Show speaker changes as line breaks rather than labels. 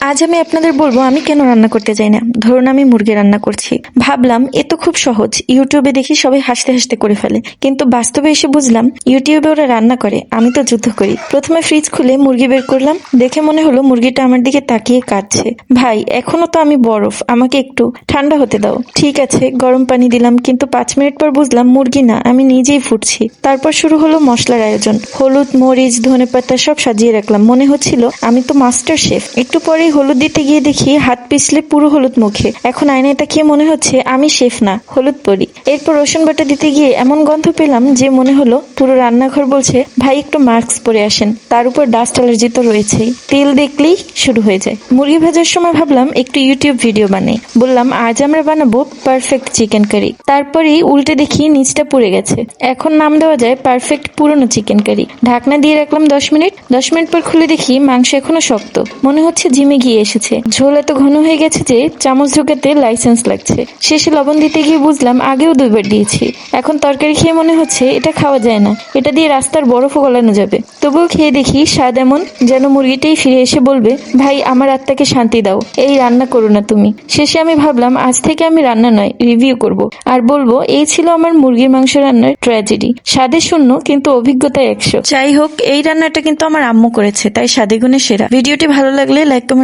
আজ আমি আপনাদের বলব, আমি কেন রান্না করতে যাই না? ধরুন আমি মুরগি রান্না করছি। ভাবলাম, এ তো খুব সহজ। ইউটিউবে দেখি সবাই হাসতে হাসতে করে ফেলে। কিন্তু বাস্তবে এসে বুঝলাম, ইউটিউবে ওরা রান্না করে, আমি তো যুদ্ধ করি। প্রথমে ফ্রিজ খুলে মুরগি বের করলাম, দেখে মনে হলো মুরগিটা আমার দিকে তাকিয়ে কাটছে ভাই, এখনও তো আমি বরফ, আমাকে একটু ঠান্ডা হতে দাও। ঠিক আছে, গরম পানি দিলাম, কিন্তু পাঁচ মিনিট পর বুঝলাম মুরগি না, আমি নিজেই ফুটছি। তারপর শুরু হলো মশলার আয়োজন। হলুদ, মরিচ ধনে পাতা সব সাজিয়ে রাখলাম। মনে হচ্ছিল, আমি তো মাস্টার শেফ একটু পরেই হলুদ দিতে গিয়ে দেখি হাত পিছলে পুরো হলুদ মুখে। এখন আয়নায় তাকিয়ে মনে হচ্ছে আমি শেফ না, হলুদ পরি। এরপর রসুন বাটা দিতে গিয়ে এমন গন্ধ পেলাম যে মনে হলো পুরো রান্নাঘর বলছে, ভাই, একটু মাস্ক পরে আসেন। তার উপর ডাস্ট অ্যালার্জি তো রয়েছেই। তেল দেখলেই শুরু হয়ে যায়। মুরগি ভাজার সময় ভাবলাম একটু ইউটিউব ভিডিও বানাই। বললাম, আজ আমরা বানাবো পারফেক্ট চিকেন কারি। তারপরেই উল্টে দেখি নিচটা পুড়ে গেছে। এখন নাম দেওয়া যায় পারফেক্ট পুরনো চিকেন কারি। ঢাকনা দিয়ে রাখলাম দশ মিনিট। দশ মিনিট পর খুলে দেখি মাংস এখনও শক্ত। মনে হচ্ছে জিমে গিয়ে এসেছে। ঝোল এত ঘন হয়ে গেছে যে চামচ ঢোকাতে লাইসেন্স লাগছে। শেষে লবণ দিতে গিয়ে বুঝলাম আগেও দুইবার দিয়েছি। এখন তরকারি খেয়ে মনে হচ্ছে এটা খাওয়া যায় না। এটা দিয়ে রাস্তার বরফও গলানো যাবে। তবুও খেয়ে দেখি স্বাদ এমন যেন মুরগিটাই ফিরে এসে বলবে, ভাই, আমার আত্মাকে শান্তি দাও। এই রান্না করো না তুমি। শেষে আমি ভাবলাম, আজ থেকে আমি রান্না নয় রিভিউ করব। আর বলব, এই ছিল আমার মুরগির মাংস রান্নার ট্র্যাজেডি স্বাদে শূন্য, কিন্তু অভিজ্ঞতায় একশো। যাই হোক, এই রান্নাটা কিন্তু আমার আম্মু করেছে, তাই স্বাদে গুণে সেরা। ভিডিওটি ভালো লাগলে লাইক